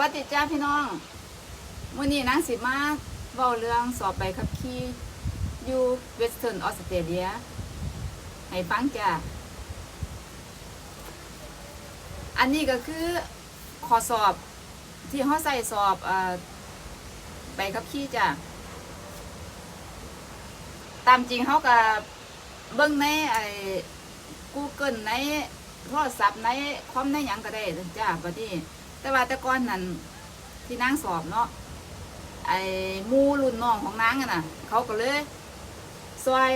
วัสดีจ้าพี่น้องมื่อนี้นางสิมาเว้าเรื่องสอบใบขับขี่อยู่เวสเทิร์นออสเตรเลียให้ฟังจ้าอันนี้ก็คือขอสอบที่เขาใส่สอบอใบขับขี่จ้าตามจริงเขาก็เบิ่งในไอ้ Google ในโทรศัพท์ในคอมในยังก็ได้จ้าบัดนี้ แต่ว่าแต่ก่อนนั้นที่นางสอบเนาะไอ้มูรุ่นน้องของนางอะน่ะ เขาก็เลยซอย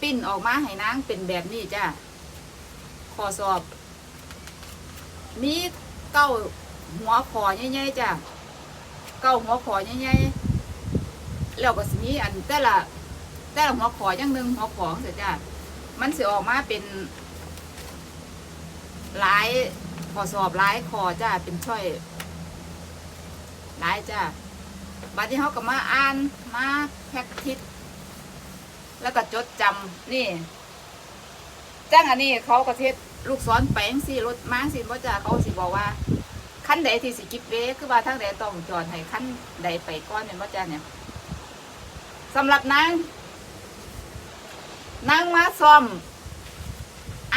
ปิ้นออกมาให้นางเป็นแบบนี้จ้าข้อสอบ มีเก้าหัวขอใหญ่ๆจ้าเก้าหัวขอใหญ่ๆแล้วก็สิมีอันแต่ละแต่ละหัวขออย่างหนึ่งหัวขอเสียจ้ามันสิออกมาเป็นหลาย ขอสอบหลายขอจ้าเป็นช่อยหลายจ้าบัดนี้เขาก็มาอ่านมาแพ็กทิสแล้วก็จดจำนี่จ้างอันนี้เขาก็เทศลูกศรแปลงสิรถม้าสิบ่จ้าเขาสิบอกว่าขั้นใดที่สิกิบเวคือว่าทางใดต้องจอดให้ขั้นใดไปก่อนเนี่ยบ่จ้าเนี่ยสำหรับนางนางมาซ่อม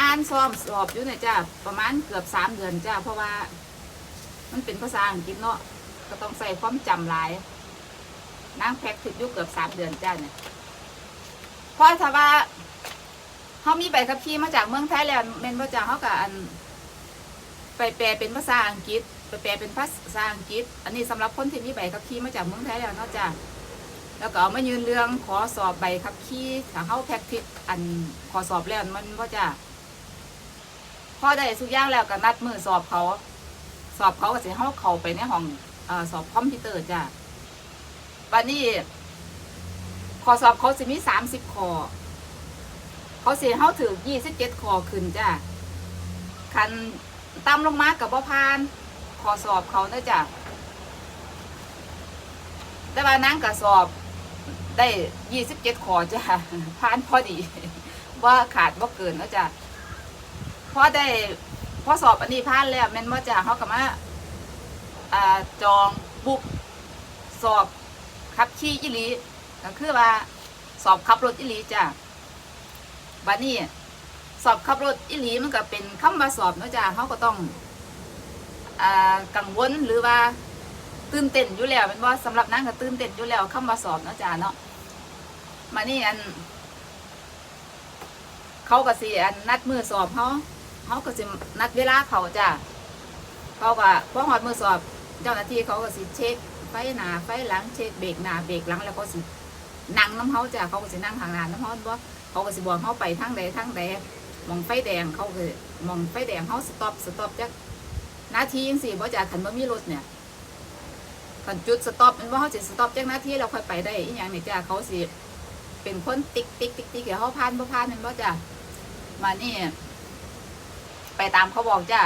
อ่านซ้อมสอบอยู่เนี่ยจ้าประมาณเกือบสามเดือนจ้าเพราะว่า มันเป็นภาษาอังกฤษเนาะก็ต้องใส่ความจำหลายนั่งแพ็กถึงอยู่เกือบสามเดือนจ้าเนี่ยเพราะถ้าว่าเขามีใบขับขี่มาจากเมืองไทยแล้วเมนว่าจ้าเขากับอัน ไปแปลเป็นภาษาอังกฤษ ไปแปลเป็นภาษาอังกฤษ อันนี้สำหรับคนที่มีใบขับขี่มาจากเมืองไทยแล้วเนาะจ้าแล้วก็เอามายืนเรื่องขอสอบใบขับขี่ถ้าเขาแพ็กทิศอันขอสอบแล้วมันว่าจ้า พอได้ทุกอย่างแล้วก็นัดมือสอบเขา สอบเขาก็สิเขาเข้าไปในห้องอสอบคอมพิวเตอร์จ้ะวันนี้ข้อสอบเขาสิมีสามสิบข้อเขาสิเขาถือยี่สิบเจ็ดข้อขึ้นจ้ะคันตามลงมากับบ่พานข้อสอบเขาเนอะจ้ะแต่ว่านั่งกับสอบได้ยี่สิบเจ็ดข้อจ้ะพานพอดี ว่าขาดว่าเกินเนอะจ้ะ พอได้พอสอบอันนี้ผ่านแล้วแม่นว่าจะเขาก็มาอ่าจองบุกสอบขับขี่อิลีก็คือว่าสอบขับรถอิลีจ้ะบัดนี้สอบขับรถอิลีมันก็เป็นคำว่าสอบเนาะจ้ะเขาก็ต้องอ่ากังวลหรือว่าตื่นเต้นอยู่แล้วเป็นว่าสำหรับนั่งก็ตื่นเต้นอยู่แล้วคำว่าสอบเนาะจ้ะเนาะมานี่อันเขาก็สิอันนัดมือสอบเขา เขาก็สินัดเวลาเขาจ้ะเขาก็พอหอดมือสอบ เจ้าหน้าที่เขาก็สิเช็คไฟหนาไฟหลังเช็คเบรกหนาเบรกหลังแล้วเขาสินั่งน้ำเขาจ้ะเขาก็สินั่งทางหน้าน้ำเขาบ่เขาก็สิบอกเขาไปทางใดทางใดมองไฟแดงเขาก็มองไฟแดงเขาสต็อปสต็อปจักนาทีจังสี่บ่จ้ะขันบ่มีรถเนี่ยขันจุดสต็อปมันว่าเขาสิสต็อปจักนาทีเราค่อยไปได้อีหยังนี่จ้ะเขาสิเป็นคนติ๊กติ๊กติ๊กติ๊กเดี๋ยวเขาผ่านบ่ผ่านนั่นบ่จ้ะมานี่ ไปตามเขาบอกจ้า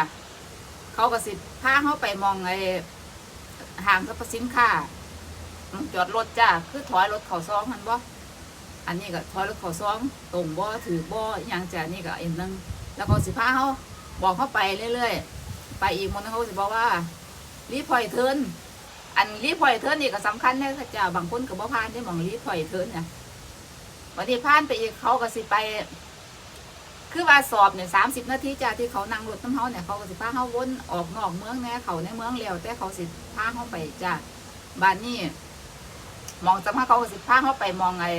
เขาก็สิพาเขาไปมองไอ้ห้างสรรพสินค้าจอดรถจ้าคือถอยรถเขาซองมันบ่อันนี้ก็ถอยรถเขาซองตรงบ่ถือบ่อหยังจ้านี่ก็อีกนึงแล้วเขาสิพาเขาบอกเขาไปเรื่อยๆไปอีกมันเขาสิบอกว่ารีพอยเทินอันรีพอยเทินนี่ก็สำคัญนะจ้าบางคนก็บ่ผ่านได้มองรีพอยเทินเนี่ยวันนี้ผ่านไปอีกเขาก็สิไป คือว่าสอบเนี่ยสามสิบนาทีจ้าที่เขานั่งรถน้ำเฮาเนี่ยเขาก็สิพาเฮาวนออกนอกเมืองแน่เขาในเมืองแล้วแต่เขาสิพาเฮาไปจ้าบ้านนี้มองสภาเขาก็สิพาเฮาไปมองไอ้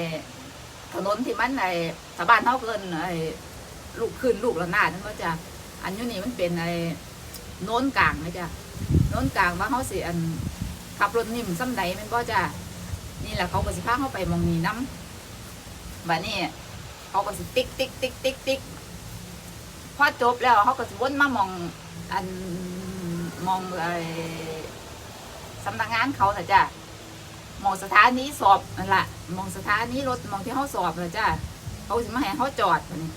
ถนนที่มันไอ้ชาวบ้านเฮาเกินไอ้ลูกขึ้นลูกละนาดนั่นก็จ้าอันอยู่นี่มันเป็นไอ้โน้นกลางนะจ้าโน้นกลางว่าเฮาสิอันขับรถนิ่มซ้ำใดแมันบ่จ้านี่แหละเขาก็สิพาเฮาไปมองนี้น้ำบ้านนี้ เขาก็สิติ๊กติ๊กติ๊กติ๊กติ๊กพอจบแล้วเขาก็สิวนมามองอันมองไอ้สำนักงานเขาน่ะจ้ะมองสถานีสอบนั่นแหละมองสถานีรถมองที่เขาสอบน่ะจ้ะเขาสิมาให้เขาจอดนี้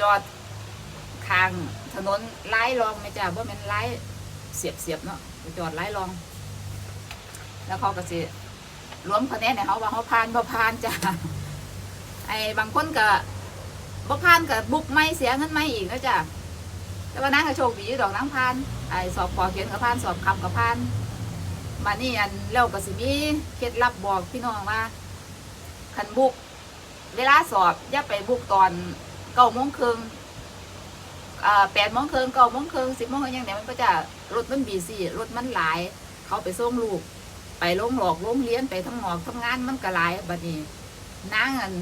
จอดข้างถนนไล่รองไหมจ้ะว่ามันไล่เสียบเสียบเนาะจอดไล่รอง แล้วเขาก็สิรวมคะแนนให้เขาว่าเขาผ่านบ่ผ่านจ้ะ ไอ้บางคนก็บ่ผ่านก็บุกไม่เสียเงินไม่อีกนะจ้ะแต่ว่านางก็โชคดีอยู่ดอกนางพานไอ้สอบปอเขียนกับพานสอบคำกับพานมานี่อันแล้วก็สิมีเคล็ดลับบอกพี่น้องว่าคันบุก เวลาสอบอย่าไปบุกตอนเก้าโมงครึ่งอ่าแปดโมงครึ่งเก้าโมงครึ่งสิบโมงครึ่งอย่างเนี้ยมันก็จะรถมันบีซี่รถมันหลาย เขาไปส่งลูก ไปลงหลอกลงเรียนไปทำหมอกทำงานมันก็หลายบัดนี้ นางอัน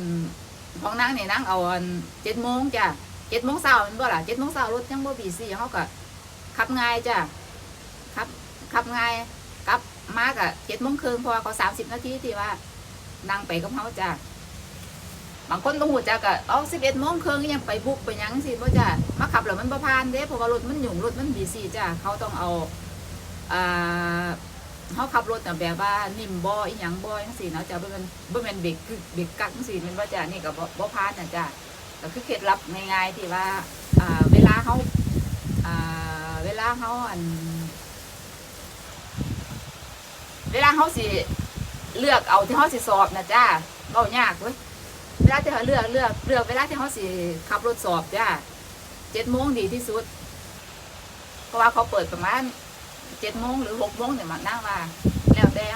ของนางเนี่ยนางเอาอันเจ็ดโมงจ้ะเจ็ดโมงเช้ามันบ่ล่ะเจ็ดโมงเช้ารถยังบ่บีซี่เขาก็ขับง่ายจ้ะขับขับง่ายกลับมากอะเจ็ดโมงครึ่งพราะว่าเขาสามสิบนาทีที่ว่านั่งไปกับเขาจ้ะบางคนต้องหูจักอะเอาสิบเอ็ดโมงครึ่งยังไปบุกไปยังสิพ่จ้ะมาขับแล้วมันประพานเด้เพราะว่ารถมันหยุ่งรถมันบีซีจ้ะเขาต้องเอาอ่า เขาขับรถน่แบบว่านิ่มบ่อีหยังบ่จังซี่เนาะจ้ะบ่แม่นบ่แม่นเบรกคือเบรกกักจังซี่แม่นบ่าจ้ะนี่ก็บ่บ่พานนะจ้ะก็คือเคล็ดลับง่ายๆที่ว่าอ่าเวลาเขาอ่าเวลาเขาอัน เวลาเขาสิเลือกเอาที่เขาสิสอบนะจ้าเบายากเว้ยเวลาที่เขาเลือกเลือกเลือกเวลาที่เขาสิขับรถสอบจ้าเจ็ดโมงดีที่สุด เพราะว่าเขาเปิดประมาณ เจ็ดโมงหรือหกโมงเนี่ยมันนั่งว่าแล้วแต่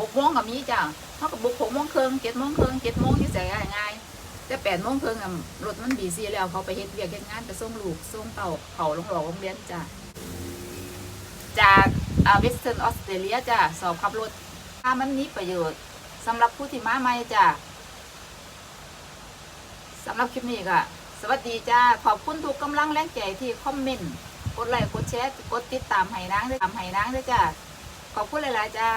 หกโมงก็มีจ้าเขาก็บุกหกโมงครึ่งเจ็ดโมงครึ่งเจ็ดโมงที่ใส่ง่ายๆแต่แปดโมงครึ่งรถมันบีซีแล้วเขาไปเฮ็ดเวียกเฮ็ดงานไปส่งลูกส่งเต่าเขาลงหลอกโรงเรียนจ้าจากเวสเทิร์นออสเตรเลียจ้าสอบขับรถถ้ามันมีประโยชน์สำหรับผู้ที่มาใหม่จ้าสำหรับคลิปนี้ก็สวัสดีจ้า ขอบคุณทุกกำลังแรงใจที่คอมเมนต์ กดไลค์กดแชร์กดติดตามให้นางด้วยตามให้นางด้วยจ้าขอบคุณหลายๆจ้า